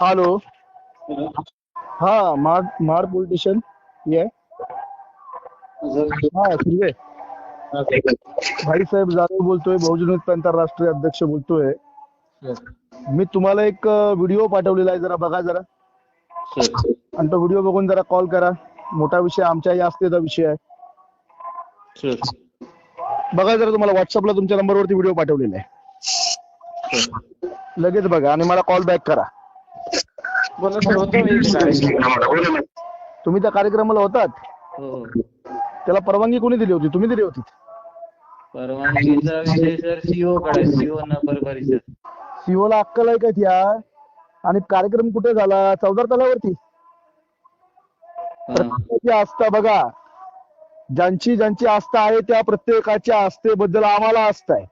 Hello हा Mahad Mahad police station ये. हा सुर्वे भाईसाहेब जाधव बोलतोय बहुजन आंतरराष्ट्रीय अध्यक्ष बोलतोय. मी तुम्हाला एक व्हिडिओ पाठवलेला आहे जरा बघा जरा. आणि तो व्हिडिओ बघून जरा कॉल करा. मोठा विषय आमच्या या असलेला विषय आहे. बघा जरा तुम्हाला व्हॉट्सअपला तुमच्या नंबरवरती व्हिडिओ पाठवलेला आहे. लगेच बघा आणि मला कॉल बॅक करा. सर होतो कार्यक्रम. तुम्ही त्या कार्यक्रमाला होतात? हो. त्याला परवानगी कोणी दिली होती? तुम्ही दिली होती? परवानगीचा विषय सर सीओ कडे सीओ नंबर परिषद सीओ ला अक्कल आहे का त्या आणि कार्यक्रम कुठे झाला? चौदार तलावरती. हा. प्रत्येकाची आस्था बघा. ज्यांची ज्यांची आस्था आहे त्या प्रत्येकाच्या आस्थेबद्दल आम्हाला आस्था आहे.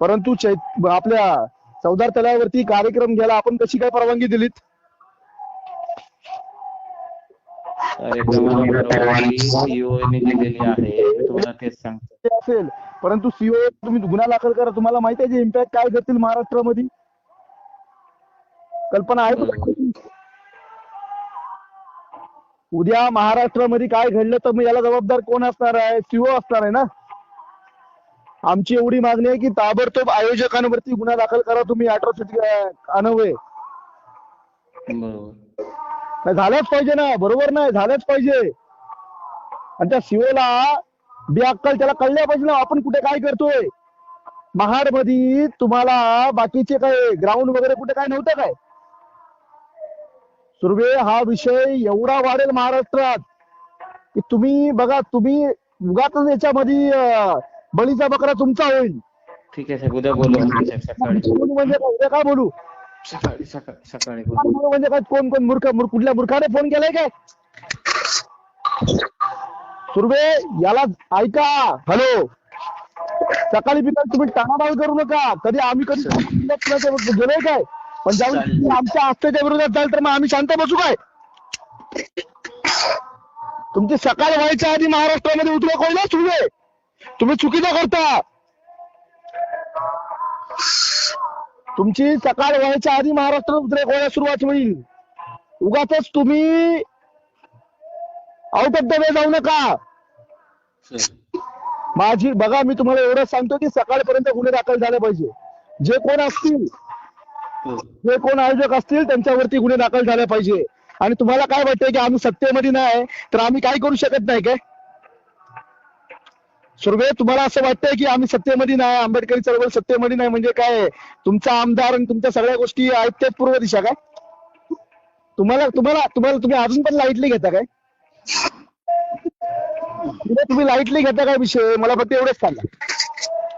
परंतु चैत आपल्या चौदार तलावरती कार्यक्रम घ्यायला आपण कशी काय परवानगी दिलीत? ते असेल परंतु सीओ तुम्ही गुन्हा दाखल करा. तुम्हाला माहिती आहे इम्पॅक्ट काय करतील महाराष्ट्रामध्ये? कल्पना आहे? उद्या महाराष्ट्रामध्ये काय घडलं तर मग याला जबाबदार कोण असणार आहे? सीओ असणार आहे ना? आमची एवढी मागणी आहे की ताबडतोब आयोजकांवरती गुन्हा दाखल करा. तुम्ही अॅट्रॉसिटी बरोबर. नाही झालंच पाहिजे ना. बरोबर नाही झालंच पाहिजे. आणि त्या सीओला बेअक्कल त्याला कळल्या पाहिजे ना आपण कुठे काय करतोय? महाडमध्ये तुम्हाला बाकीचे काय ग्राउंड वगैरे कुठे काय नव्हतं काय? सुर्वे हा विषय एवढा वाढेल महाराष्ट्रात की तुम्ही बघा तुम्ही उगाच याच्यामध्ये बळीचा बकरा तुमचा होईल. ठीक आहे साहेब उद्या बोलू आपण साहेब सकाळी. बोलू म्हणजे काय? उद्या काय बोलू? सकाळी सकाळी सकाळी बोलू. बोलू म्हणजे काय? कोण कोण मूर्ख मूर्ख- कुठल्या मूर्खाने फोन केलाय काय? सुर्वे याला ऐका. हॅलो. सकाळी बिकाळी तुम्ही टाणाटाळ करू नका. कधी आम्ही कधी गेलोय काय? पण ज्यावेळी तुम्ही आमच्या आस्थेच्या विरोधात जाल तर मग आम्ही शांत बसू काय? तुमची सकाळ व्हायच्या आधी महाराष्ट्रामध्ये उतरा कोण सुर्वे. तुम्ही चुकीचं करता. तुमची सकाळ व्हायच्या आधी महाराष्ट्रात उद्रेक व्हायला सुरुवात होईल. उगाच तुम्ही आउट ऑफ द वे जाऊ नका. माझी बघा मी तुम्हाला एवढं सांगतो की सकाळपर्यंत गुन्हे दाखल झाले पाहिजे. जे कोण असतील जे कोण आयोजक असतील त्यांच्यावरती गुन्हे दाखल झाले पाहिजे. आणि तुम्हाला काय वाटतंय की आम्ही सत्तेमध्ये नाही तर आम्ही काय करू शकत नाही काय? सुर्वे तुम्हाला असं वाटतंय की आम्ही सत्तेमध्ये नाही आंबेडकरी चळवळ सत्तेमध्ये नाही म्हणजे काय तुमचा आमदार आणि तुमच्या सगळ्या गोष्टी आहेत ते पूर्व दिशा काय तुम्हाला तुम्हाला तुम्हाला तुम्ही अजून पण लाईटली घेता काय? तुम्ही- तुम्ही लाईटली घेता काय विषय? मला फक्त एवढंच सांगा.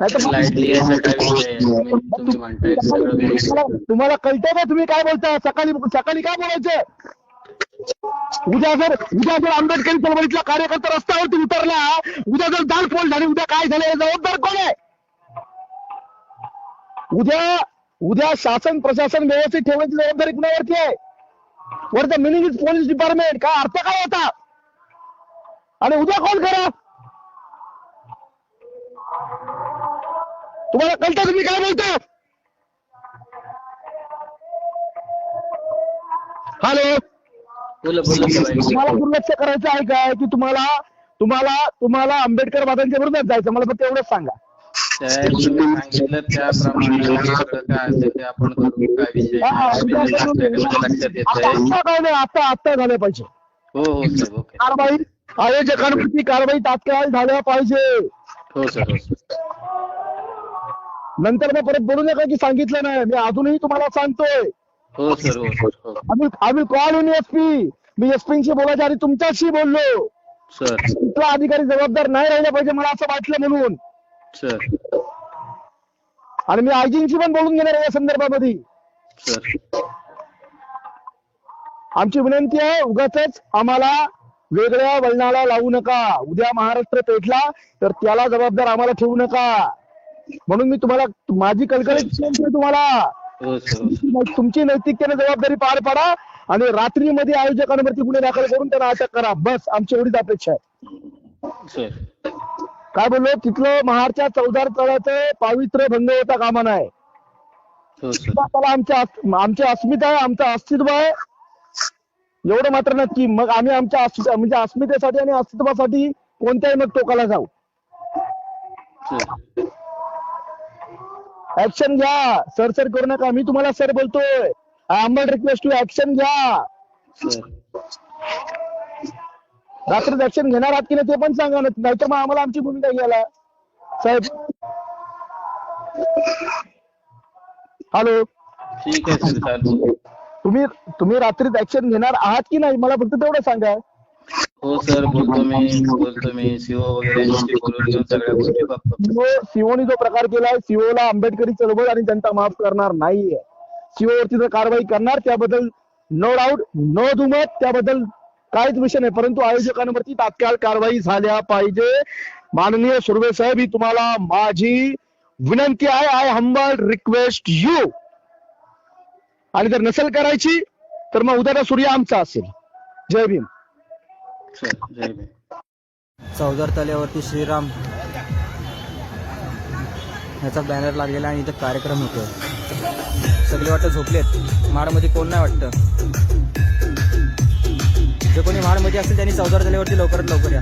तुम्हाला तुम्हाला कळतंय का तुम्ही काय बोलता सकाळी सकाळी काय बोलायचं? उद्या जर उद्या जर आंबेडकरी चळवळीतला कार्यकर्ता रस्त्यावरती उतरला उद्या जर जाळपोळ झाली उद्या काय झालं जबाबदार कोण आहे? उद्या उद्या शासन प्रशासन व्यवस्थित ठेवण्याची जबाबदारी कुणावरती आहे? वर the meaning is police department काय अर्थ काय होता? आणि उद्या कोण करा? तुम्हाला कळतं तुम्ही काय बोलता? हॅलो? बोला बोला सर तुम्हाला दुर्लक्ष करायचं आहे काय? की तुम्हाला तुम्हाला तुम्हाला आंबेडकर वादांच्या विरोधात जायचं मला फक्त एवढंच सांगा. साहेब तुम्ही सांगितलं त्याप्रमाणे सगळं काय असेल ते आपण करू काय विषय हा, हा, नाही. उद्या आपल्याला करू. लक्षात येत आता आहे आता काय नाही आता आता झालं पाहिजे हो हो ओके. कारवाई आयोजकांवरती कारवाई तात्काळ झाल्या पाहिजे. हो सर हो सर. नंतर मग परत बोलू नका की सांगितलं नाही. मी अजूनही तुम्हाला सांगतोय. हो सर हो सर हो. आम्ही आम्ही कॉल इन एसपी मी एसपीशी बोलायच्या आधी तुमच्याशी बोललो. सर. कुठला अधिकारी जबाबदार नाही राहिला पाहिजे मला असं वाटलं म्हणून. सर. आणि मी आयजींशी पण बोलून घेणार आहे या संदर्भामध्ये. सर. आमची विनंती आहे उगाच आम्हाला वेगळ्या वळणाला लावू नका. उद्या महाराष्ट्र पेटला तर त्याला जबाबदार आम्हाला ठेवू नका. म्हणून मी तुम्हाला माझी विनंती आहे तुम्हाला. हो सर हो. सर तुमची- नैतिकतेने जबाबदारी पार पाडा आणि रात्रीमध्ये आयोजकांवरती गुन्हे दाखल करून त्यांना अटक करा. बस आमची एवढीच अपेक्षा आहे. सर. काय बोललो? तिथलं महाडच्या चौदार तळाचं पावित्र्य भंग होता कामा नाही हो सर. त्याला आमच्या अस- आमची अस्मिता आहे आमचं अस्तित्व आहे. एवढं मात्र नक्की. मग आम्ही आमच्या म्हणजे अस्मितेसाठी आणि अस्तित्वासाठी कोणत्याही मग टोकाला जाऊ. सर. ऍक्शन घ्या. सर सर करू नका. मी तुम्हाला सर बोलतोय. आंबल रिक्वेस्ट टू ऍक्शन घ्या. सर रात्रीत ऍक्शन घेणार आहात की नाही ते पण सांगा ना. नाहीतर मग आम्हाला आमची भूमिका घ्यायला. साहेब. हॅलो ठीक आहे तुम्ही तुम्ही रात्रीत ऍक्शन घेणार आहात की नाही? मला फक्त तेवढं सांगा. हो सर बोलतो मी बोलतो मी. सीओ वगैरे यांच्याशी बोलून घेऊन सगळ्या गोष्टी. बघतो सीओ सीओनी जो प्रकार केलाय सीओ ला आंबेडकरी चळवळ आणि जनता माफ करणार नाहीये. सीओ वरती जर कारवाई करणार त्याबद्दल नो डाऊट नो दुमत त्याबद्दल काहीच विषय नाही. परंतु आयोजकांवरती तात्काळ कारवाई झाल्या पाहिजे. माननीय सुर्वे साहेब ही तुम्हाला माझी विनंती आहे. आय हंबल रिक्वेस्ट यू आणि जर नसेल करायची तर मग उद्याचा सूर्य आमचा असेल. जय भीम. चौदार तल्यावरती श्रीराम. ह्याचा बॅनर लागलेला आणि इथं कार्यक्रम होतो सगळे वाटत झोपलेत. माडमध्ये कोण नाही वाटतं? जे कोणी माडमध्ये असेल त्यांनी चौदार तल्यावरती लवकरात लवकर या.